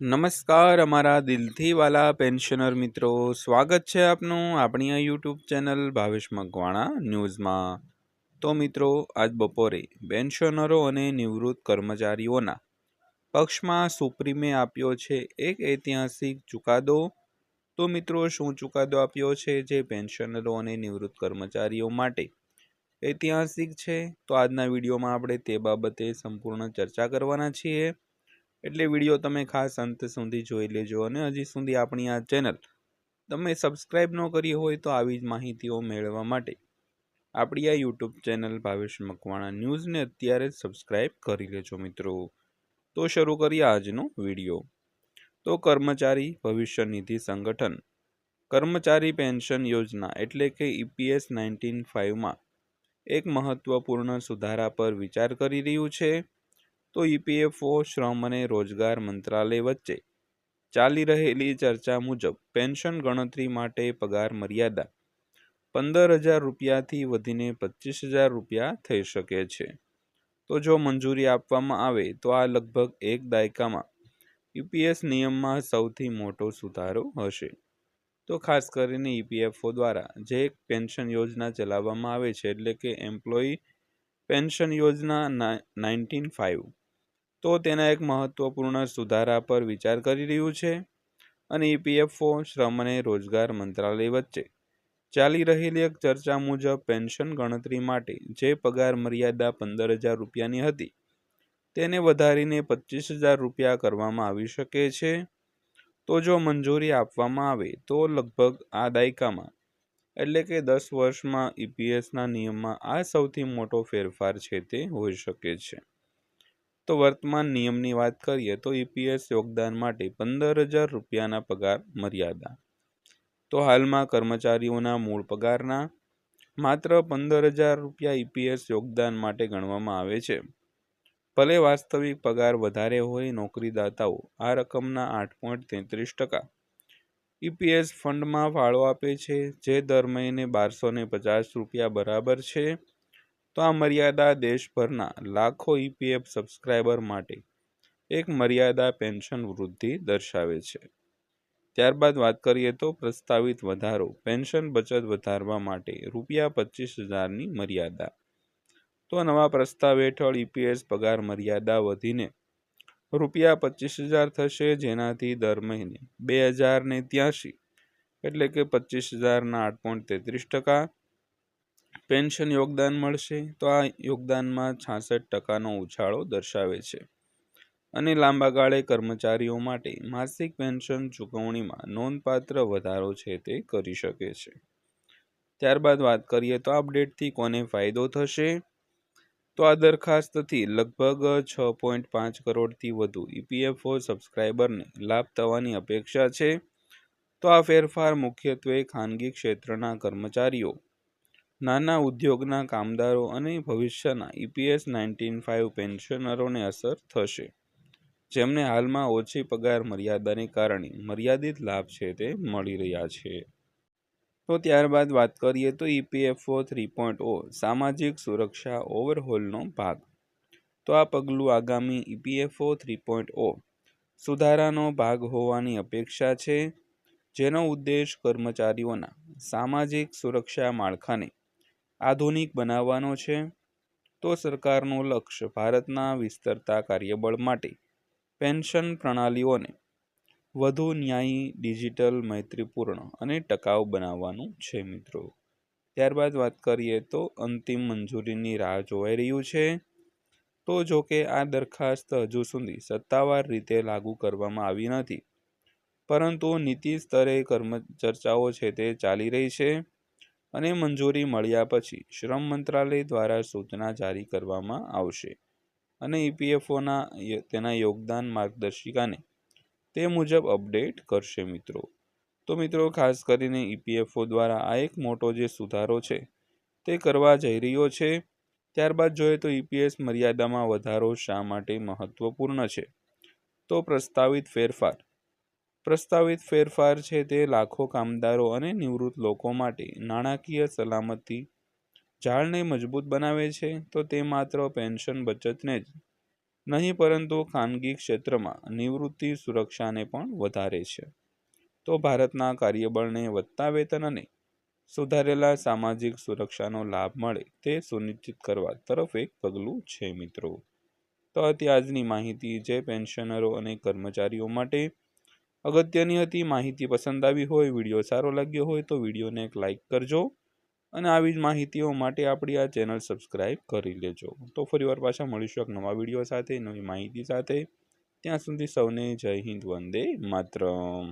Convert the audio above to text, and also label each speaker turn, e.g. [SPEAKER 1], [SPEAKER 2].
[SPEAKER 1] નમસ્કાર, અમારા દિલથી વાલા પેન્શનર મિત્રો. સ્વાગત છે આપનું આપણી આ યુટ્યુબ ચેનલ ભાવેશ મકવાણા ન્યૂઝમાં. તો મિત્રો, આજ બપોરે પેન્શનરો અને નિવૃત્ત કર્મચારીઓના પક્ષમાં સુપ્રીમે આપ્યો છે એક ઐતિહાસિક ચુકાદો. તો મિત્રો, શું ચુકાદો આપ્યો છે જે પેન્શનરો અને નિવૃત્ત કર્મચારીઓ માટે ઐતિહાસિક છે? તો આજના વિડીયોમાં આપણે તે બાબતે સંપૂર્ણ ચર્ચા કરવાના છીએ. એટલે વીડિયો તમે ખાસ અંત સુધી જોઈ લેજો અને હજી સુધી આપણી આ ચેનલ તમે સબસ્ક્રાઈબ ન કરી હોય તો આવી જ માહિતીઓ મેળવવા માટે આપણી આ યુટ્યુબ ચેનલ ભાવેશ મકવાણા ન્યૂઝને અત્યારે સબસ્ક્રાઈબ કરી લેજો મિત્રો. તો શરૂ કરીએ આજનો વીડિયો. તો કર્મચારી ભવિષ્ય નિધિ સંગઠન કર્મચારી પેન્શન યોજના એટલે કે ઈપીએસ નાઇન્ટીન ફાઇવમાં એક મહત્વપૂર્ણ સુધારા પર વિચાર કરી રહ્યું છે. તો ઈપીએફઓ શ્રમ અને રોજગાર મંત્રાલય વચ્ચે ચાલી રહેલી ચર્ચા મુજબ પેન્શન ગણતરી માટે પગાર મર્યાદા પંદર હજાર રૂપિયાથી વધીને પચીસ હજાર રૂપિયા થઈ શકે છે. તો જો મંજૂરી આપવામાં આવે તો આ લગભગ એક દાયકામાં યુપીએસ નિયમમાં સૌથી મોટો સુધારો હશે. તો ખાસ કરીને ઈપીએફઓ દ્વારા જે એક પેન્શન યોજના ચલાવવામાં આવે છે એટલે કે એમ્પ્લોયી પેન્શન યોજના નાઇન્ટીન ફાઇવ તો તેના એક મહત્વપૂર્ણ સુધારા પર વિચાર કરી રહ્યું છે અને ઈપીએફઓ શ્રમ અને રોજગાર મંત્રાલય વચ્ચે ચાલી રહેલી એક ચર્ચા મુજબ પેન્શન ગણતરી માટે જે પગાર મર્યાદા પંદર હજાર રૂપિયાની હતી, તેને વધારીને પચીસ હજાર રૂપિયા કરવામાં આવી શકે છે. તો જો મંજૂરી આપવામાં આવે તો લગભગ આ દાયકામાં, એટલે કે દસ વર્ષમાં ઈપીએસના નિયમમાં આ સૌથી મોટો ફેરફાર છે તે હોઈ શકે છે. તો વર્તમાન નિયમની વાત કરીએ તો ઈપીએસ યોગદાન માટે પંદર હજાર રૂપિયાના પગાર મર્યાદા. તો હાલમાં કર્મચારીઓના મૂળ પગારના માત્ર પંદર હજાર રૂપિયા ઈપીએસ યોગદાન માટે ગણવામાં આવે છે. ભલે વાસ્તવિક પગાર વધારે હોય નોકરીદાતાઓ આ રકમના આઠ પોઈન્ટ તેત્રીસ ટકા. ઈપીએસ ફંડમાં ફાળો આપે છે, જે દર મહિને બારસો પચાસ રૂપિયા બરાબર છે. તો આ મર્યાદા દેશભરના લાખો ઈપીએફ સબસ્ક્રાઈબર માટે એક મર્યાદા પેન્શન વૃદ્ધિ દર્શાવે છે. ત્યારબાદ વાત કરીએ તો પ્રસ્તાવિત વધારો, પેન્શન બચત વધારવા માટે રૂપિયા પચીસ હજારની મર્યાદા. તો નવા પ્રસ્તાવ હેઠળ ઈપીએસ પગાર મર્યાદા વધીને રૂપિયા પચીસ હજાર થશે, જેનાથી દર મહિને બે હજાર ને ત્યાસી એટલે કે પચીસ હજારના આઠ પોઈન્ટ તેત્રીસ ટકા પેન્શન યોગદાન મળશે તો આ યોગદાનમાં છાસઠ ટકાનો ઉછાળો દર્શાવે છે. અને લાંબા ગાળે કર્મચારીઓ માટે માસિક પેન્શન ચૂકવણીમાં નોંધપાત્ર વધારો છે તે કરી શકે છે. ત્યારબાદ વાત કરીએ તો અપડેટથી કોને ફાયદો થશે? તો આ દરખાસ્તથી લગભગ છ પોઈન્ટ પાંચ કરોડથી વધુ ઈપીએફઓ સબસ્ક્રાઈબરને લાભ થવાની અપેક્ષા છે. તો આ ફેરફાર મુખ્યત્વે ખાનગી ક્ષેત્રના કર્મચારીઓ નાના ઉદ્યોગના કામદારો અને ભવિષ્યના ઈપીએસ નાઇન્ટીન ફાઇવ પેન્શનરોને અસર થશે. જેમને હાલમાં ઓછી પગાર મર્યાદાને કારણે મર્યાદિત લાભ છે તે મળી રહ્યા છે. તો ત્યારબાદ વાત કરીએ તો ઈપીએફઓ થ્રી પોઈન્ટ ઓ, સામાજિક સુરક્ષા ઓવરહોલનો ભાગ. તો આ પગલું આગામી ઈપીએફઓ થ્રી પોઈન્ટ ઓ સુધારાનો ભાગ હોવાની અપેક્ષા છે, જેનો ઉદ્દેશ કર્મચારીઓના સામાજિક સુરક્ષા માળખાને આધુનિક બનાવવાનો છે, તો સરકારનું લક્ષ્ય ભારતના વિસ્તરતા કાર્યબળ માટે પેન્શન પ્રણાલીઓને વધુ ન્યાયી, ડિજિટલ, મૈત્રીપૂર્ણ અને ટકાઉ બનાવવાનું છે મિત્રો. ત્યારબાદ વાત કરીએ તો અંતિમ મંજૂરીની રાહ જોવાઈ રહ્યું છે. તો જો કે આ દરખાસ્ત હજુ સુધી સત્તાવાર રીતે લાગુ કરવામાં આવી નથી. પરંતુ નીતિ સ્તરે કર્મ ચર્ચાઓ છે તે ચાલી રહી છે. અને મંજૂરી મળ્યા પછી શ્રમ મંત્રાલય દ્વારા સૂચના જારી કરવામાં આવશે અને ઈપીએફઓના તેના યોગદાન માર્ગદર્શિકાને તે મુજબ અપડેટ કરશે મિત્રો. તો મિત્રો, ખાસ કરીને ઈપીએફઓ દ્વારા આ એક મોટો જે સુધારો છે તે કરવા જઈ રહ્યો છે. ત્યારબાદ જોઈએ તો ઈપીએસ મર્યાદામાં વધારો શા માટે મહત્વપૂર્ણ છે? તો પ્રસ્તાવિત ફેરફાર પ્રસ્તાવિત ફેરફાર છે તે લાખો કામદારો અને નિવૃત્ત લોકો માટે નાણાકીય સલામતી જાળને મજબૂત બનાવે છે, તો તે માત્ર પેન્શન બચતને જ નહીં, પરંતુ ખાનગી ક્ષેત્રમાં નિવૃત્તિ સુરક્ષાને પણ વધારે છે. તો ભારતના કાર્યબળને વધતા વેતન અને સુધારેલા સામાજિક સુરક્ષાનો લાભ મળે તે સુનિશ્ચિત કરવા તરફ એક પગલું છે, મિત્રો. તો હતી આજની માહિતી જે પેન્શનરો અને કર્મચારીઓ માટે અગત્યની હતી માહિતી પસંદ આવી હોય, વીડિયો સારો લાગ્યો હોય તો વિડીયોને એક લાઇક કરજો અને આવી જ માહિતીઓ માટે આપણી આ ચેનલ સબસ્ક્રાઈબ કરી લેજો. તો ફરીવાર પાછા મળીશું એક નવા વીડિયો સાથે, નવી માહિતી સાથે. ત્યાં સુધી સૌને જય હિન્દ, વંદે માતરમ.